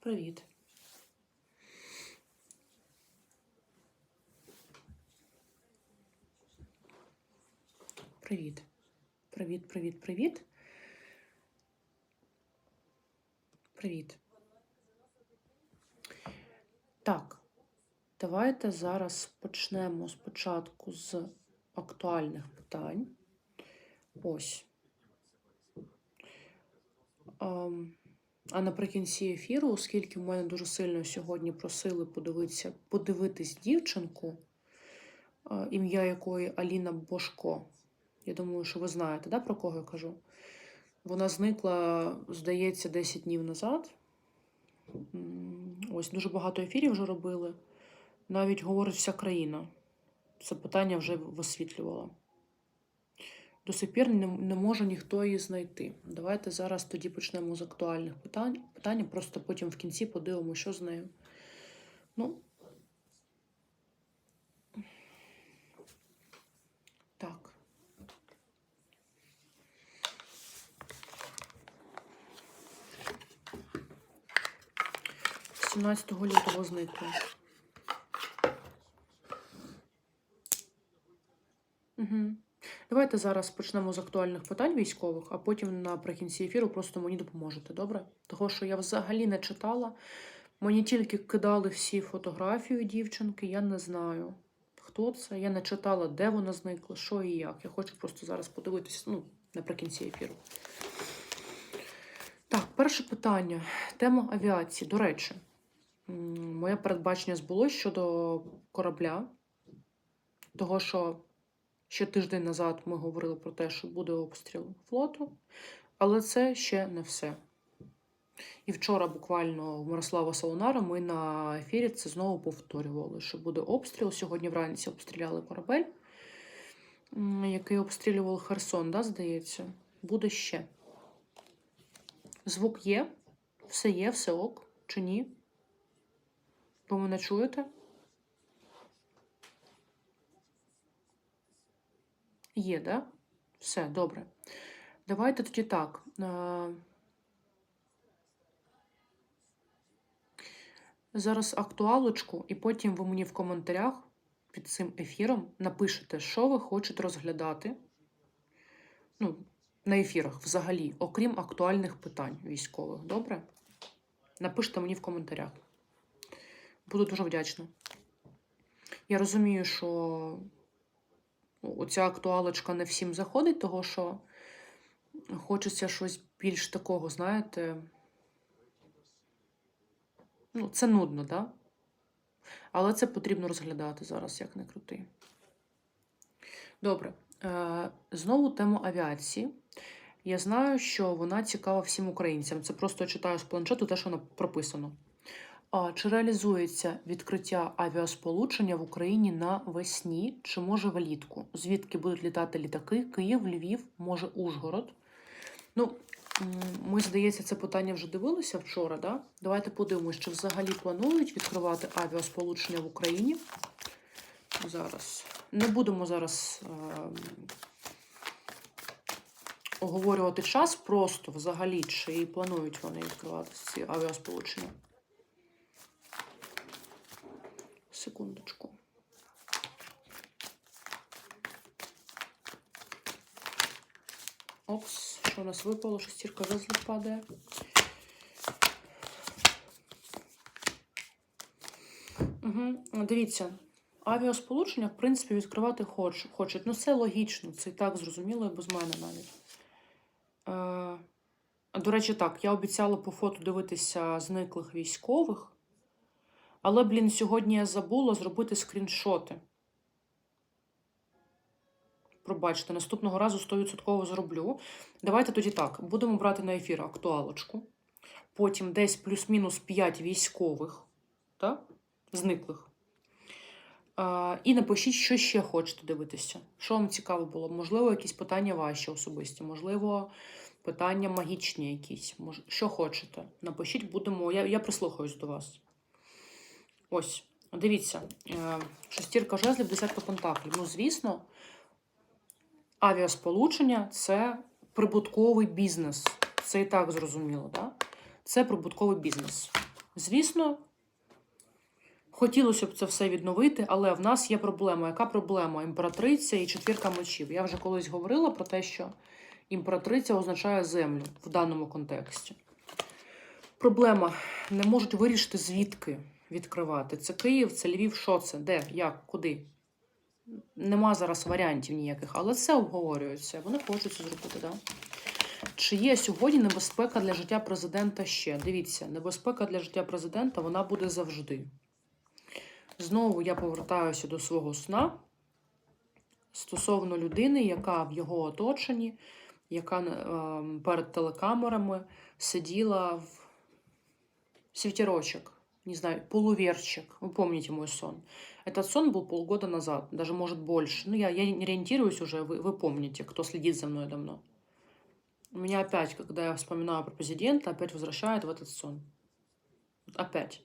Привіт. Привіт. Привіт, привіт, привіт. Привіт. Так, давайте зараз почнемо спочатку з актуальних питань. Ось. Ам, А наприкінці ефіру, оскільки в мене дуже сильно сьогодні просили подивитися, подивитись дівчинку, ім'я якої Аліна Бошко. Я думаю, що ви знаєте, да, про кого я кажу? Вона зникла, здається, 10 днів назад. Ось дуже багато ефірів вже робили. Навіть говорить вся країна. Це питання вже висвітлювала. До сих пір не, не може ніхто її знайти. Давайте зараз тоді почнемо з актуальних питань. Питання, просто потім в кінці подивимося, що з нею. Ну. Так. 17 лютого зникла. Угу. Давайте зараз почнемо з актуальних питань військових, а потім наприкінці ефіру просто мені допоможете, добре? Того, що я взагалі не читала. Мені тільки кидали всі фотографії дівчинки, я не знаю, хто це. Я не читала, де вона зникла, що і як. Я хочу просто зараз подивитися ну, наприкінці ефіру. Так, перше питання. Тема авіації. До речі, моє передбачення збулося щодо корабля, того, що ще тиждень назад ми говорили про те, що буде обстріл флоту, але це ще не все. І вчора буквально в Мирослава Солонара ми на ефірі це знову повторювали, що буде обстріл. Сьогодні вранці обстріляли корабель, який обстрілював Херсон, да, здається. Буде ще. Звук є, все є, все ок, чи ні? Ви мене чуєте? Є, да? Все, добре. Давайте тоді так. е, Зараз актуалочку, і потім ви мені в коментарях під цим ефіром напишете, що ви хочете розглядати. Ну, на ефірах взагалі, окрім актуальних питань військових. Добре? Напишіть мені в коментарях. Буду дуже вдячна. Я розумію, що оця актуалочка не всім заходить, того що хочеться щось більш такого, знаєте. Ну, це нудно, так? Да? Але це потрібно розглядати зараз, як не крути. Добре. Е, Знову тему авіації. Я знаю, що вона цікава всім українцям. Це просто читаю з планшету те, що воно прописано. А чи реалізується відкриття авіасполучення в Україні навесні, чи може влітку? Звідки будуть літати літаки? Київ, Львів, може Ужгород? Ну, ми, здається, це питання вже дивилися вчора. Да? Давайте подивимось, чи взагалі планують відкривати авіасполучення в Україні. Зараз. Не будемо зараз ем, оговорювати час, просто взагалі, чи планують вони відкривати ці авіасполучення. Секундочку. Опс, що у нас випало? Шестірка жезлів падає. Угу. Дивіться, авіасполучення, в принципі, відкривати хоч, хочуть. Ну, це логічно, це і так зрозуміло і без мене навіть. Е, до речі, так, я обіцяла по фото дивитися зниклих військових. Але, блін, сьогодні я забула зробити скріншоти. Пробачте, наступного разу 100% зроблю. Давайте тоді так. Будемо брати на ефір актуалочку. Потім десь плюс-мінус 5 військових, так? зниклих. А, і напишіть, що ще хочете дивитися. Що вам цікаво було? Можливо, якісь питання ваші особисті, можливо, питання магічні якісь. Що хочете? Напишіть, будемо. Я, я прислухаюсь до вас. Ось, дивіться, е, шестірка жезлів, десятка пентаклів. Ну, звісно, авіасполучення це прибутковий бізнес. Це і так зрозуміло, так? Це прибутковий бізнес. Звісно, хотілося б це все відновити, але в нас є проблема. Яка проблема? Імператриця і четвірка мечів. Я вже колись говорила про те, що імператриця означає землю в даному контексті. Проблема не можуть вирішити, звідки відкривати. Це Київ, це Львів, що це? Де? Як? Куди? Нема зараз варіантів ніяких, але це обговорюється. Вони хочуть це зробити, так? Да? Чи є сьогодні небезпека для життя президента ще? Дивіться, небезпека для життя президента вона буде завжди. Знову я повертаюся до свого сна стосовно людини, яка в його оточенні, яка е, перед телекамерами сиділа в свитерочек, не знаю, полуверчик. Вы помните мой сон. Этот сон был полгода назад, даже может больше. Ну, я, я не ориентируюсь уже, вы, вы помните, кто следит за мной давно. У меня опять, когда я вспоминаю про президента, опять возвращает в этот сон. Опять.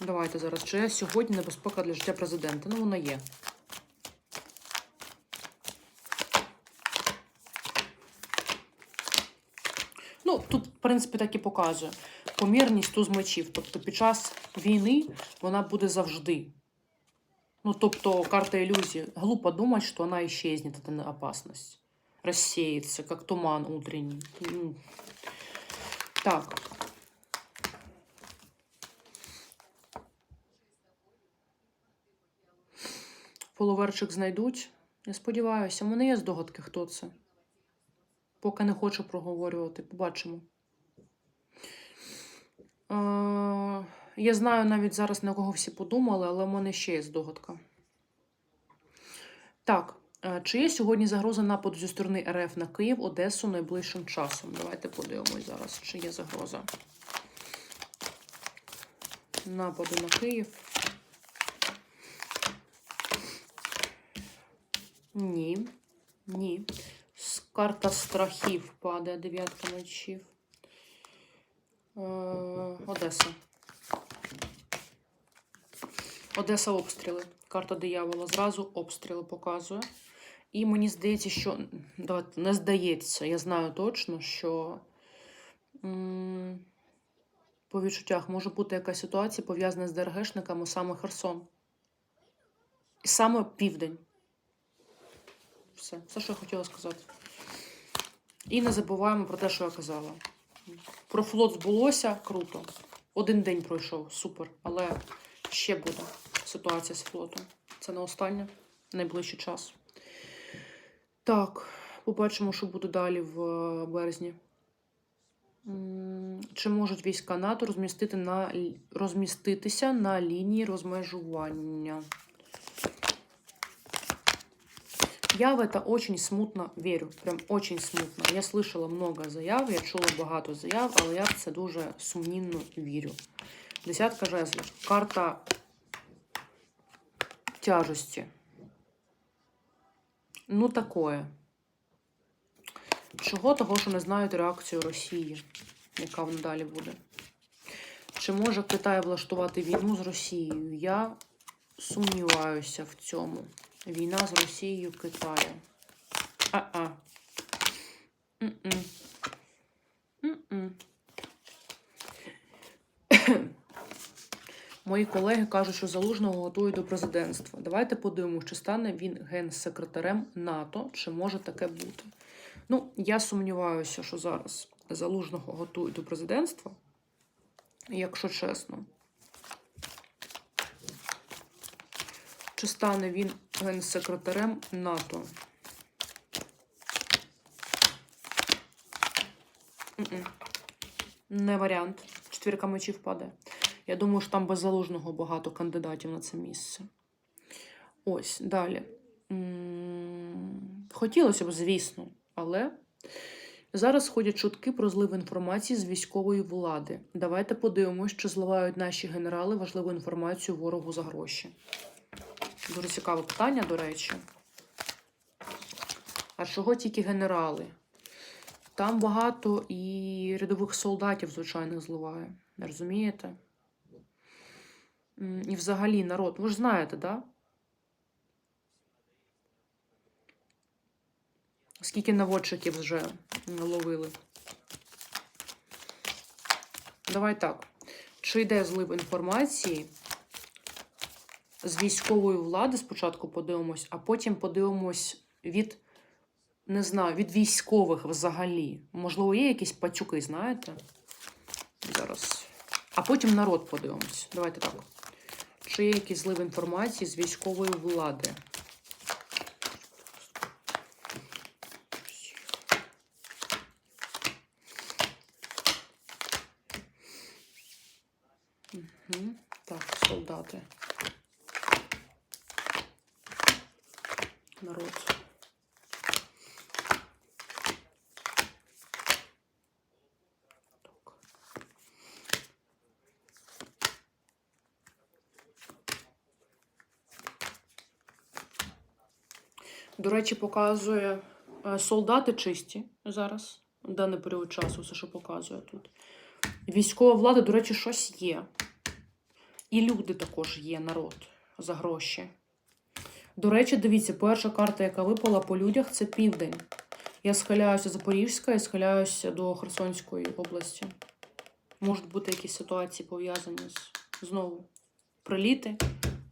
Давайте зараз. Чи є сьогодні небезпека для життя президента? Ну, вона є. Ну, тут, в принципі, так і показує. Помірність туз мечів. Тобто під час війни вона буде завжди. Ну, тобто, карта иллюзии. Глупо думать, что она исчезнет, эта опасность. Рассеется, как туман утренний. Так. Полуверчик знайдуть. Я сподіваюся, у мене є здогадки, хто це. Поки не хочу проговорювати, побачимо. Е, я знаю навіть зараз, на кого всі подумали, але в мене ще є здогадка. Так, е, чи є сьогодні загроза нападу зі сторони РФ на Київ, Одесу найближчим часом? Давайте подивимось зараз, чи є загроза. Нападу на Київ. Ні. Ні. Карта страхів падає, дев'ятка мечів. Е, Одеса. Одеса обстріли. Карта диявола. Зразу обстріли показує. І мені здається, що. Давайте, не здається, я знаю точно, що по відчуттях може бути якась ситуація пов'язана з ДРГшниками саме Херсон. І саме південь. Все, все, що я хотіла сказати. І не забуваємо про те, що я казала. Про флот збулося круто. Один день пройшов, супер. Але ще буде ситуація з флотом. Це не останнє, найближчий час. Так, побачимо, що буде далі в е, березні. Чи можуть війська НАТО розмістити на, розміститися на лінії розмежування? Я в это очень смутно вірю. Прям очень смутно. Я слышала много заяв, я чула багато заяв, але я в це дуже сумнівно вірю. Десятка жезлів. Карта тяжесті. Ну, такое. Чого того, що не знають реакцію Росії, яка вона далі буде? Чи може Китай влаштувати війну з Росією? Я сумніваюся в цьому. Війна з Росією Китаю. А-а. Мої колеги кажуть, що Залужного готують до президентства. Давайте подивимося, чи стане він генсекретарем НАТО, чи може таке бути. Ну, я сумніваюся, що зараз Залужного готують до президентства, якщо чесно. Чи стане він генсекретарем НАТО? Не варіант. Четвірка мечів падає. Я думаю, що там без залужного багато кандидатів на це місце. Ось, далі. Хотілося б, звісно, але зараз ходять чутки про злив інформації з військової влади. Давайте подивимось, чи зливають наші генерали важливу інформацію ворогу за гроші. Дуже цікаве питання, до речі. А чого тільки генерали? Там багато і рядових солдатів, звичайно, зливає. Розумієте? І взагалі народ. Ви ж знаєте, да? Скільки наводчиків вже ловили. Давай так. Чи йде злив інформації з військової влади? Спочатку подивимось, а потім подивимось від, не знаю, від військових взагалі. Можливо, є якісь пацюки, знаєте? Зараз. А потім народ подивимось. Давайте так. Чи є якийсь злив інформації з військової влади? Так, солдати. Народ. До речі, показує е, солдати чисті зараз, в даний період часу, все, що показує тут. Військова влада, до речі, щось є. І люди також є, народ, за гроші. До речі, дивіться, перша карта, яка випала по людях, це південь. Я схиляюся Запорізька і схиляюся до Херсонської області. Можуть бути якісь ситуації пов'язані з знову приліти,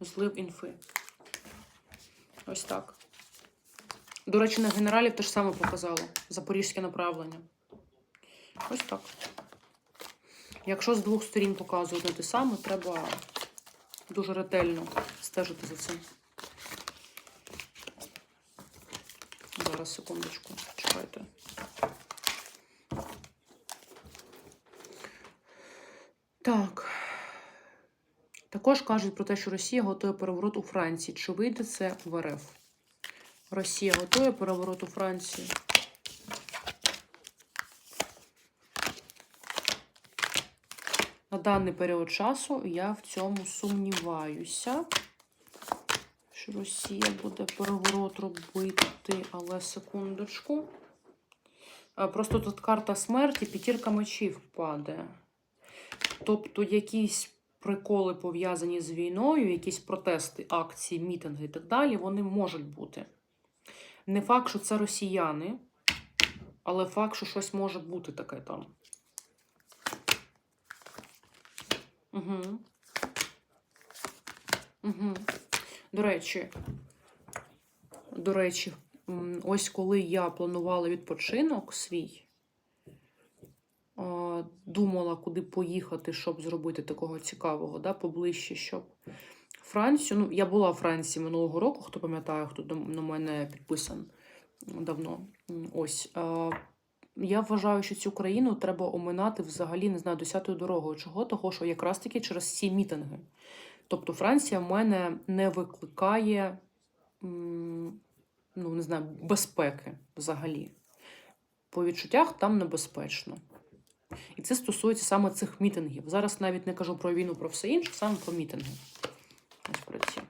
злив інфи. Ось так. До речі, на генералів теж саме показало. Запорізьке направлення. Ось так. Якщо з двох сторін показують не те саме, треба дуже ретельно стежити за цим. Зараз, секундочку, чекайте. Так. Також кажуть про те, що Росія готує переворот у Франції. Чи вийде це в РФ? Росія готує переворот у Франції. На даний період часу я в цьому сумніваюся, що Росія буде переворот робити, але секундочку. Просто тут карта смерті, п'ятірка мечів падає. Тобто якісь приколи пов'язані з війною, якісь протести, акції, мітинги і так далі, вони можуть бути. Не факт, що це росіяни, але факт, що щось може бути таке там. Угу. Угу. До речі, до речі, ось коли я планувала відпочинок свій, думала, куди поїхати, щоб зробити такого цікавого, да, поближче, щоб Францію. Ну, я була в Франції минулого року, хто пам'ятає, хто на мене підписан давно. Ось. Я вважаю, що цю країну треба оминати взагалі, не знаю, десятою дорогою. Чого? Того, що якраз таки через ці мітинги. Тобто Франція в мене не викликає, ну, не знаю, безпеки взагалі. По відчуттях там небезпечно. І це стосується саме цих мітингів. Зараз навіть не кажу про війну, про все інше, саме про мітинги. Ось про ці.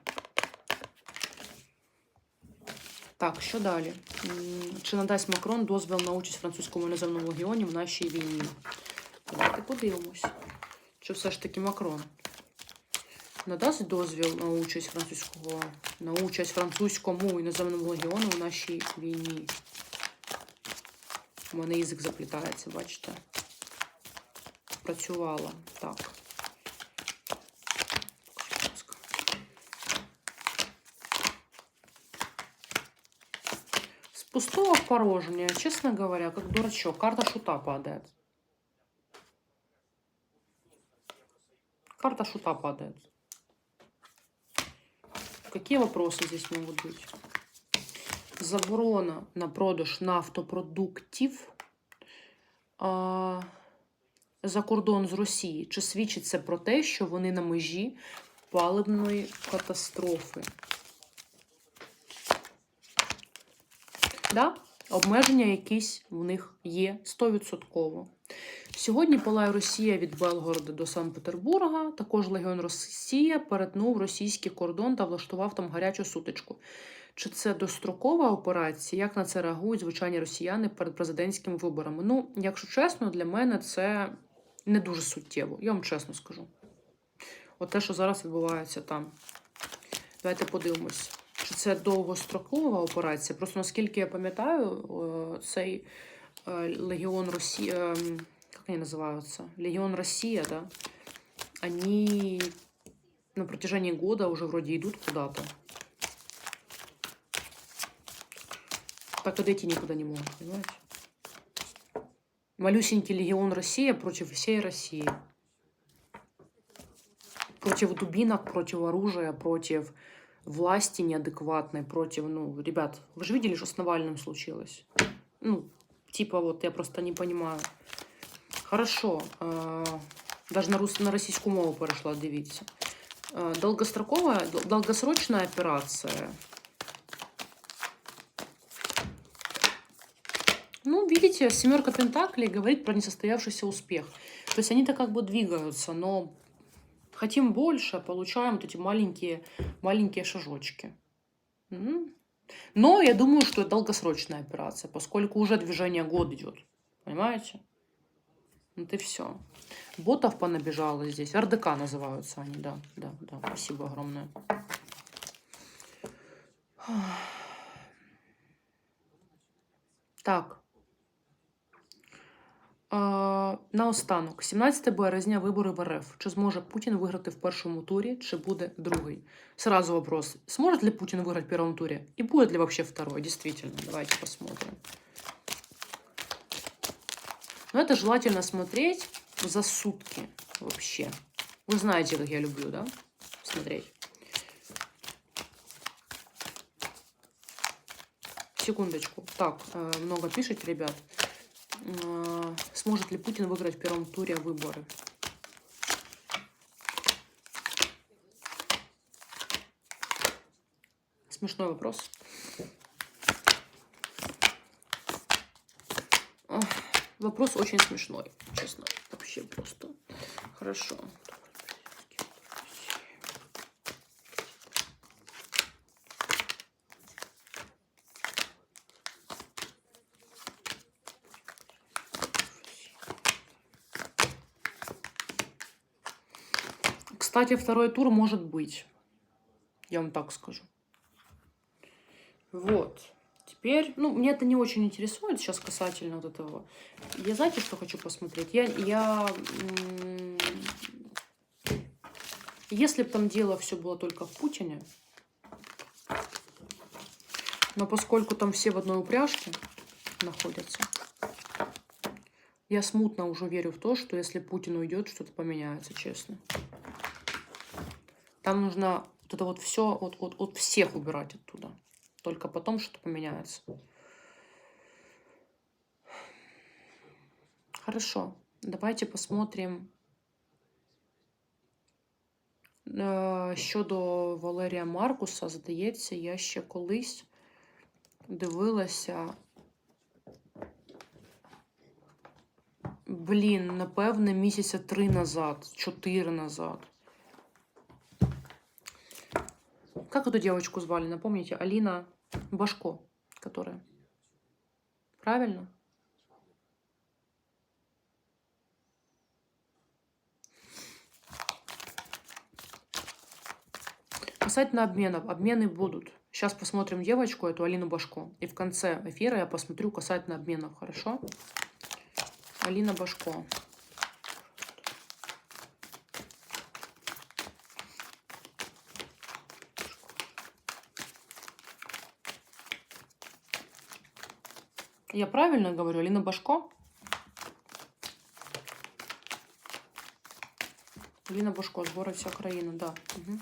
Так, що далі? Чи надасть Макрон дозвіл на участь в французькому іноземному легіоні в нашій війні? Давайте подивимось. Чи все ж таки Макрон надасть дозвіл на участь французького на участь французькому іноземному легіону в нашій війні? У мене язик заплітається, бачите? Працювала. Так. С пустого в порожнее, честно говоря, как дурачок. Карта шута падает. Карта шута падает. Какие вопросы здесь могут быть? Заборона на продаж нафтопродуктів а, за кордон з Росії. Чи свідчить це про те, що вони на межі паливної катастрофи? Да? Обмеження якісь в них є 100%. Сьогодні палає Росія від Белгорода до Санкт-Петербурга. Також Легіон Росія перетнув російський кордон та влаштував там гарячу сутичку. Чи це дострокова операція? Як на це реагують звичайні росіяни перед президентськими виборами? Ну, якщо чесно, для мене це не дуже суттєво. Я вам чесно скажу. От те, що зараз відбувається там. Давайте подивимось. Чи це довгострокова операція? Просто наскільки я пам'ятаю, цей е, легіон Росії, ем, як как они называются? Легион Россия, да? Они на протяжении года уже вроде идут куда-то. Так и дойти никуда не могут, понимаете? Малюсенький легион Россия против всей России. Против дубинок, против оружия, против власти неадекватной, против, ну, ребят, вы же видели, что с Навальным случилось? Ну, типа вот, я просто не понимаю. Хорошо, э, даже на, рус, на российскую мову перейшла, дивіться. Э, долгостроковая, дол- долгосрочная операция. Ну, видите, семерка Пентаклей говорит про несостоявшийся успех. То есть они-то как бы двигаются, но хотим больше, получаем вот эти маленькие, маленькие шажочки. Но я думаю, что это долгосрочная операция, поскольку уже движение год идет. Понимаете? Вот и все. Ботов понабежало здесь. РДК называются они, да. Да, да. Спасибо огромное. Так. Е, Наостанок, 17 березня вибори в РФ. Чи зможе Путін виграти в першому турі, чи буде другий? Сразу вопрос. Сможет ли Путин выиграть в первом туре? И будет ли вообще второй? Действительно, давайте посмотрим. Но это желательно смотреть за сутки вообще. Вы знаете, как я люблю, да? Смотреть. Секундочку. Так, э, много пишете, ребят. Э, Сможет ли Путин выиграть в первом туре выборы? Смешной вопрос. Вопрос очень смешной, честно. Вообще просто. Хорошо. Кстати, второй тур может быть. Я вам так скажу. Вот. Теперь, ну, мне это не очень интересует сейчас касательно вот этого. Я знаете, что хочу посмотреть? Я, я если бы там дело все было только в Путине, но поскольку там все в одной упряжке находятся, я смутно уже верю в то, что если Путин уйдет, что-то поменяется, честно. Там нужно вот это вот все от, от, от всех убирать оттуда. Только потом что-то поменяется. Хорошо. Давайте посмотрим Е, щодо Валерія Маркуса. Здається, я ще колись дивилася. Блін, напевне, місяця три назад, чотири назад. Как эту девочку звали, напомните? Алина Башко, которая. Правильно? Касательно обменов. Обмены будут. Сейчас посмотрим девочку, эту Алину Башко. И в конце эфира я посмотрю касательно обменов, хорошо? Алина Башко. Я правильно говорю, Алина Башко? Алина Башко, збори вся Украина, да. Угу.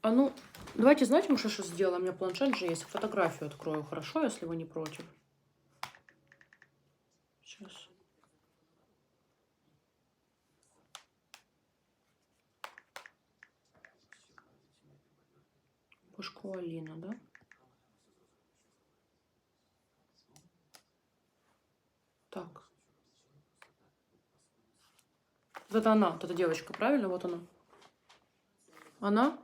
А ну, давайте, знаете, мы что сейчас сделаем? У меня планшет же есть. Фотографию открою, хорошо, если вы не против. Сейчас. Пушко Алина, да? Так. Вот это она, вот эта девочка, правильно? Вот она. Она?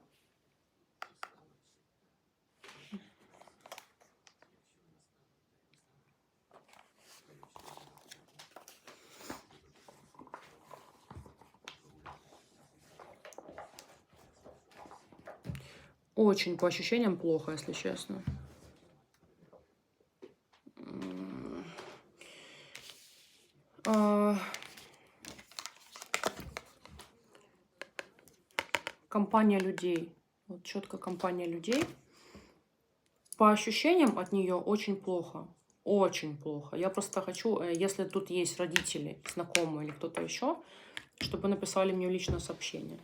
Очень по ощущениям плохо, если честно. А. Компания людей. Вот четко компания людей. По ощущениям от нее очень плохо. Очень плохо. Я просто хочу, э, если тут есть родители, знакомые или кто-то еще, чтобы написали мне личное сообщение.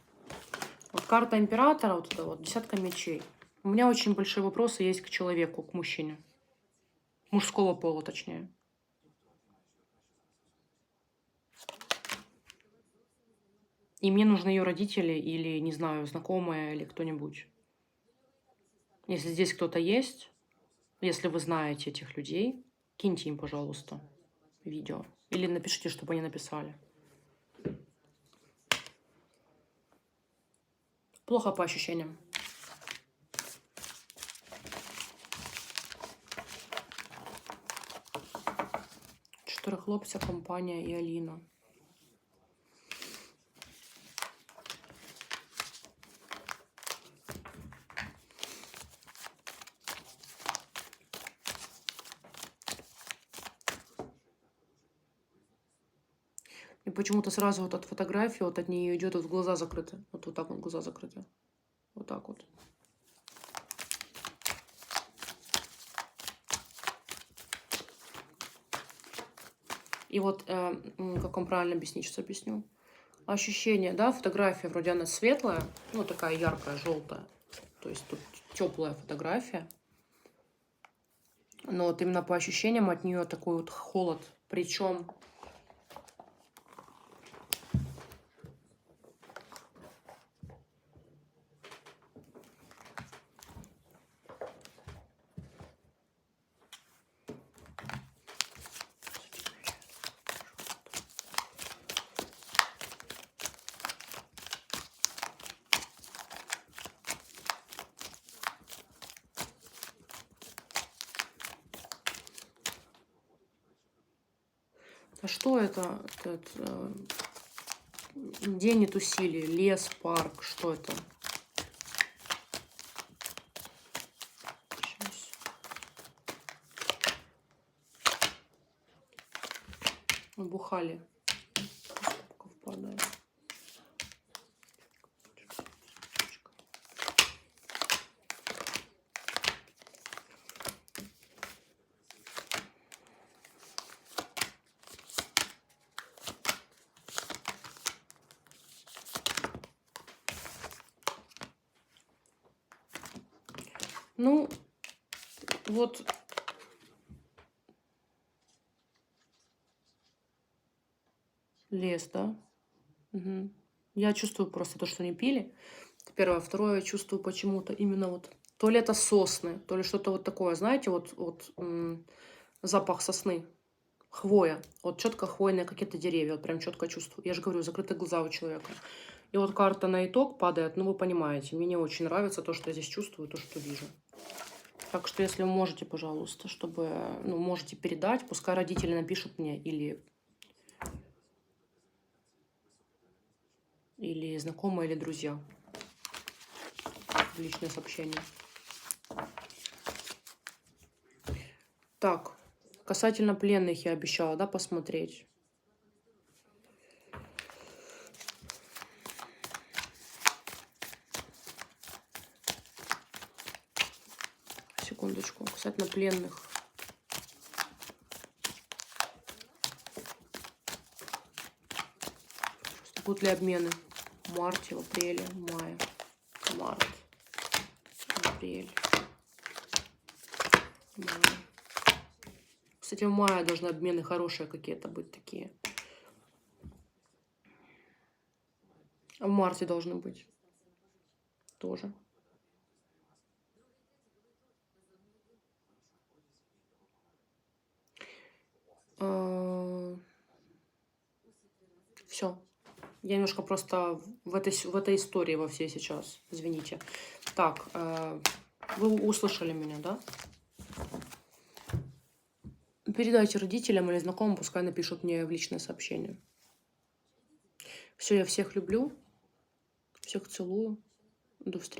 Вот карта императора, вот это вот, десятка мечей. У меня очень большие вопросы есть к человеку, к мужчине. Мужского пола, точнее. И мне нужны ее родители или, не знаю, знакомые или кто-нибудь. Если здесь кто-то есть, если вы знаете этих людей, киньте им, пожалуйста, видео. Или напишите, чтобы они написали. Плохо по ощущениям. Чотири хлопця, компанія і Аліна. Почему-то сразу вот от фотографии, вот от нее идет вот глаза закрыты. Вот, вот так вот глаза закрыты. Вот так вот. И вот, э, как вам правильно объяснить, сейчас объясню. Ощущение, да, фотография вроде она светлая, ну такая яркая, желтая. То есть тут теплая фотография. Но вот именно по ощущениям от нее такой вот холод. Причем А что это? Этот, э, где нет усилий? Лес, парк, что это? Щас. Набухали. Сколько впадает. Ну, вот лес, да? Мгм. Я чувствую просто то, что они пили. Первое. Второе, я чувствую почему-то именно вот то ли это сосны, то ли что-то вот такое, знаете, вот, вот запах сосны, хвоя, вот четко хвойные какие-то деревья, вот прям четко чувствую. Я же говорю, закрытые глаза у человека. И вот карта на итог падает, ну вы понимаете, мне не очень нравится то, что я здесь чувствую, то, что вижу. Так что, если вы можете, пожалуйста, чтобы, ну, можете передать, пускай родители напишут мне или или знакомые, или друзья личное сообщение. Так, касательно пленных я обещала, да, посмотреть. Пленных. Будут ли марте, апреле, в мае? Март. апрель. Май. Кстати, в мае должны обмены хорошие какие-то быть такие. А в марте должны быть. Тоже. Все. Я немножко просто в этой, в этой истории во всей сейчас. Извините. Так, э, вы услышали меня, да? Передайте родителям или знакомым, пускай напишут мне в личное сообщение. Все, я всех люблю. Всех целую. До встречи.